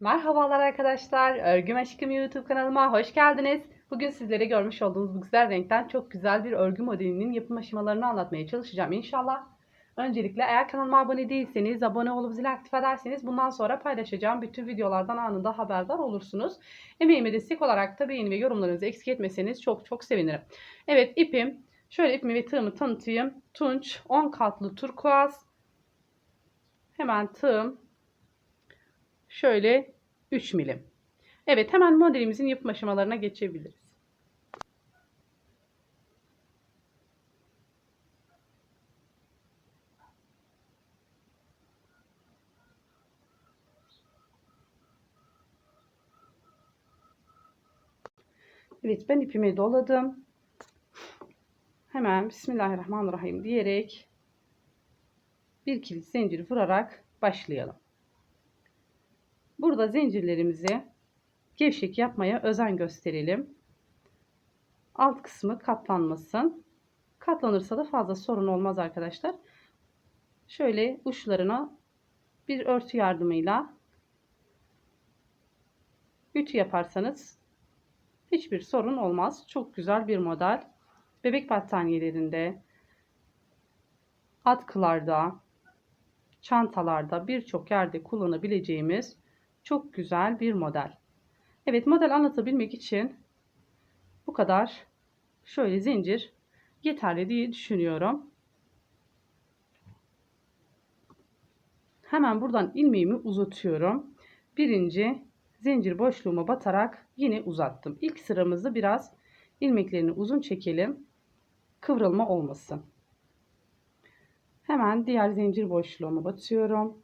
Merhabalar arkadaşlar. Örgüm Aşkım YouTube kanalıma hoş geldiniz. Bugün sizlere görmüş olduğunuz bu güzel renkten çok güzel bir örgü modelinin yapım aşamalarını anlatmaya çalışacağım inşallah. Öncelikle eğer kanalıma abone değilseniz abone olup zili aktif ederseniz bundan sonra paylaşacağım bütün videolardan anında haberdar olursunuz. Emeğime destek olarak da beğeni ve yorumlarınızı eksik etmeseniz çok çok sevinirim. Evet ipim. Şöyle ipimi ve tığımı tanıtayım. Tunç 10 katlı turkuaz. Hemen tığım şöyle 3 milim. Evet hemen modelimizin yapım aşamalarına geçebiliriz. Evet ben ipimi doladım. Hemen Bismillahirrahmanirrahim diyerek bir kilit zinciri vurarak başlayalım. Burada zincirlerimizi gevşek yapmaya özen gösterelim. Alt kısmı katlanmasın. Katlanırsa da fazla sorun olmaz arkadaşlar. Şöyle uçlarına bir örtü yardımıyla ütü yaparsanız hiçbir sorun olmaz. Çok güzel bir model. Bebek battaniyelerinde, atkılarda, çantalarda birçok yerde kullanabileceğimiz çok güzel bir model. Evet model anlatabilmek için bu kadar şöyle zincir yeterli diye düşünüyorum. Hemen buradan ilmeğimi uzatıyorum. Birinci zincir boşluğuma batarak yine uzattım. İlk sıramızı biraz ilmeklerini uzun çekelim. Kıvrılma olmasın. Hemen diğer zincir boşluğuma batıyorum.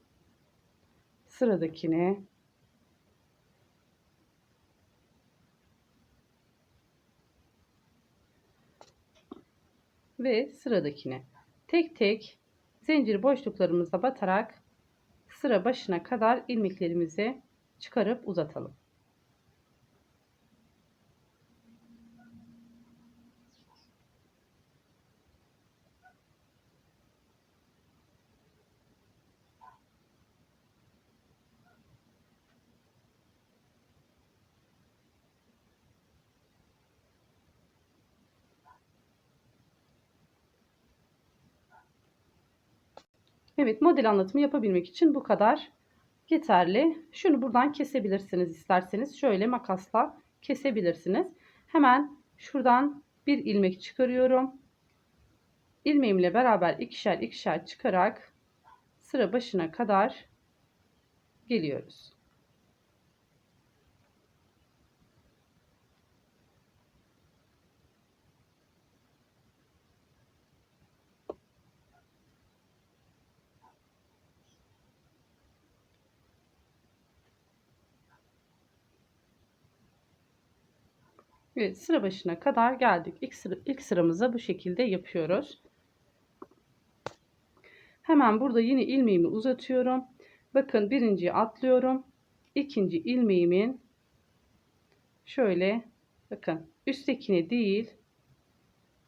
Sıradakine ve sıradakine. Tek tek zincir boşluklarımıza batarak sıra başına kadar ilmeklerimizi çıkarıp uzatalım. Evet model anlatımı yapabilmek için bu kadar yeterli. Şunu buradan kesebilirsiniz isterseniz. Şöyle makasla kesebilirsiniz. Hemen şuradan bir ilmek çıkarıyorum. İlmeğimle beraber ikişer ikişer çıkarak sıra başına kadar geliyoruz. Evet sıra başına kadar geldik. İlk, sıra, ilk sıramızı bu şekilde yapıyoruz. Hemen burada yine ilmeğimi uzatıyorum. Bakın birinciyi atlıyorum. İkinci ilmeğimin şöyle bakın üsttekine değil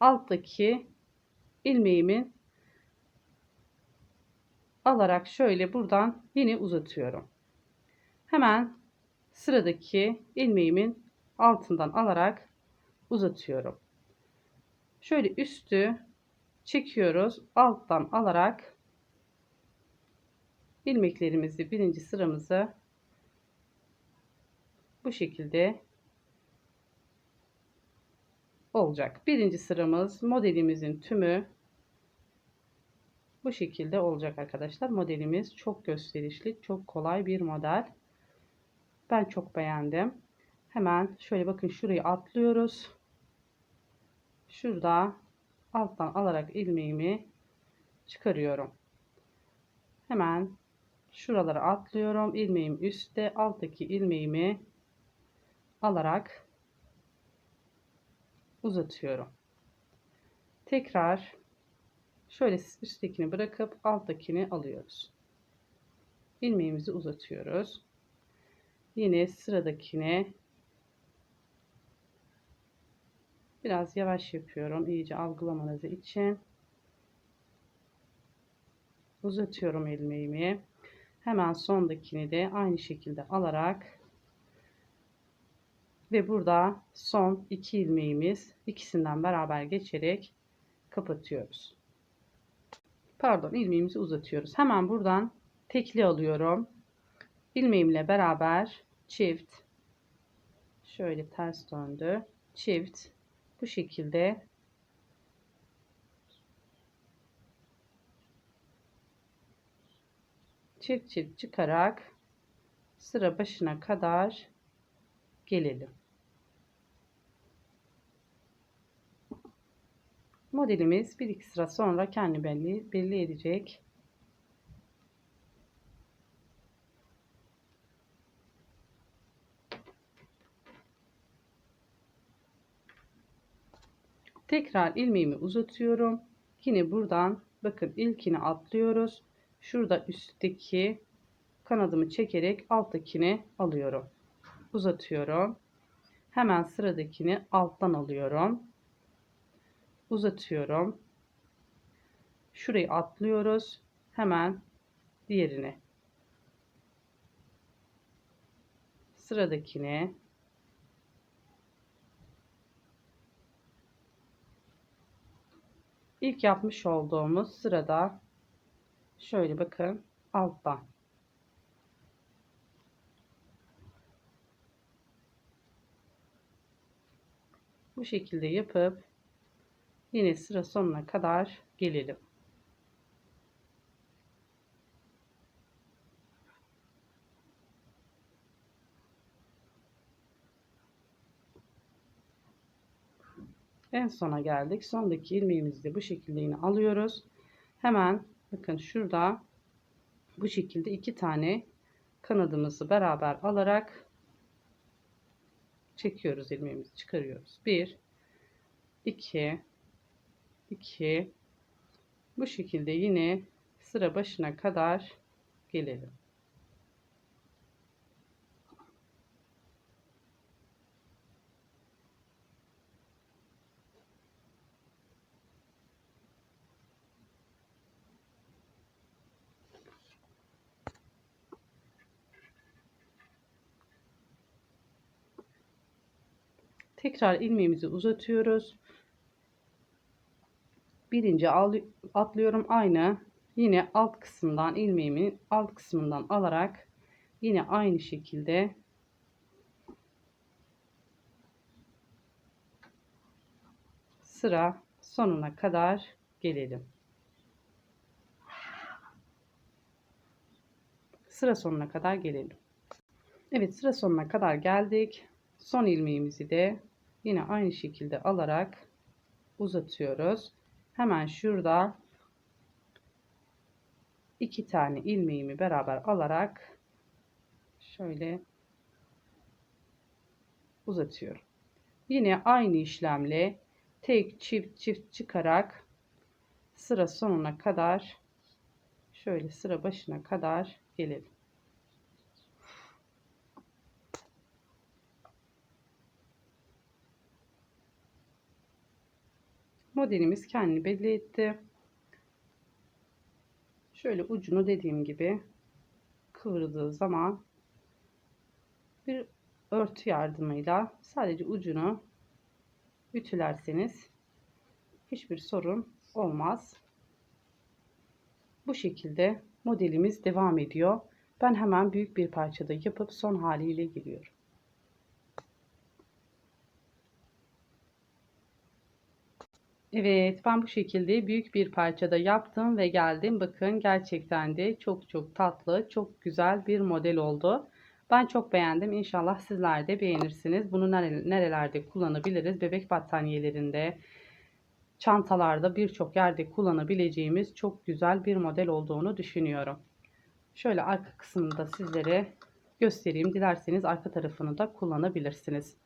alttaki ilmeğimin alarak şöyle buradan yine uzatıyorum. Hemen sıradaki ilmeğimin altından alarak uzatıyorum. Şöyle üstü çekiyoruz. Alttan alarak ilmeklerimizi birinci sıramızı bu şekilde olacak. Birinci sıramız modelimizin tümü bu şekilde olacak arkadaşlar. Modelimiz çok gösterişli, çok kolay bir model. Ben çok beğendim. Hemen şöyle bakın şurayı atlıyoruz. Şurada alttan alarak ilmeğimi çıkarıyorum. Hemen şuraları atlıyorum. İlmeğim üstte, alttaki ilmeğimi alarak uzatıyorum. Tekrar şöyle üsttekini bırakıp alttakini alıyoruz. İlmeğimizi uzatıyoruz. Yine sıradakine Biraz yavaş yapıyorum iyice algılamanızı için. uzatıyorum ilmeğimi. Hemen sondakini de aynı şekilde alarak ve burada son iki ilmeğimiz ikisinden beraber geçerek kapatıyoruz. Pardon ilmeğimizi uzatıyoruz. Hemen buradan tekli alıyorum. ilmeğimle beraber çift şöyle ters döndü. Çift bu şekilde çift çift çıkarak sıra başına kadar gelelim. Modelimiz bir iki sıra sonra kendi belli, belli edecek. Tekrar ilmeğimi uzatıyorum. Yine buradan bakın ilkini atlıyoruz. Şurada üstteki kanadımı çekerek alttakini alıyorum. Uzatıyorum. Hemen sıradakini alttan alıyorum. Uzatıyorum. Şurayı atlıyoruz. Hemen diğerini. Sıradakini İlk yapmış olduğumuz sırada şöyle bakın alttan bu şekilde yapıp yine sıra sonuna kadar gelelim. En sona geldik. Sondaki ilmeğimizi de bu şekilde yine alıyoruz. Hemen bakın şurada bu şekilde iki tane kanadımızı beraber alarak çekiyoruz ilmeğimizi çıkarıyoruz. 1 2 2 bu şekilde yine sıra başına kadar gelelim. Tekrar ilmeğimizi uzatıyoruz. Birinci atlıyorum aynı yine alt kısımdan ilmeğimin alt kısmından alarak yine aynı şekilde sıra sonuna kadar gelelim. Sıra sonuna kadar gelelim. Evet sıra sonuna kadar geldik. Son ilmeğimizi de yine aynı şekilde alarak uzatıyoruz. Hemen şurada iki tane ilmeğimi beraber alarak şöyle uzatıyorum. Yine aynı işlemle tek çift çift çıkarak sıra sonuna kadar şöyle sıra başına kadar gelelim. Modelimiz kendini belli etti. Şöyle ucunu dediğim gibi kıvırdığı zaman bir örtü yardımıyla sadece ucunu ütülerseniz hiçbir sorun olmaz. Bu şekilde modelimiz devam ediyor. Ben hemen büyük bir parçada yapıp son haliyle geliyorum. Evet ben bu şekilde büyük bir parçada yaptım ve geldim. Bakın gerçekten de çok çok tatlı, çok güzel bir model oldu. Ben çok beğendim. İnşallah sizler de beğenirsiniz. Bunu nerelerde kullanabiliriz? Bebek battaniyelerinde, çantalarda birçok yerde kullanabileceğimiz çok güzel bir model olduğunu düşünüyorum. Şöyle arka kısmını da sizlere göstereyim. Dilerseniz arka tarafını da kullanabilirsiniz.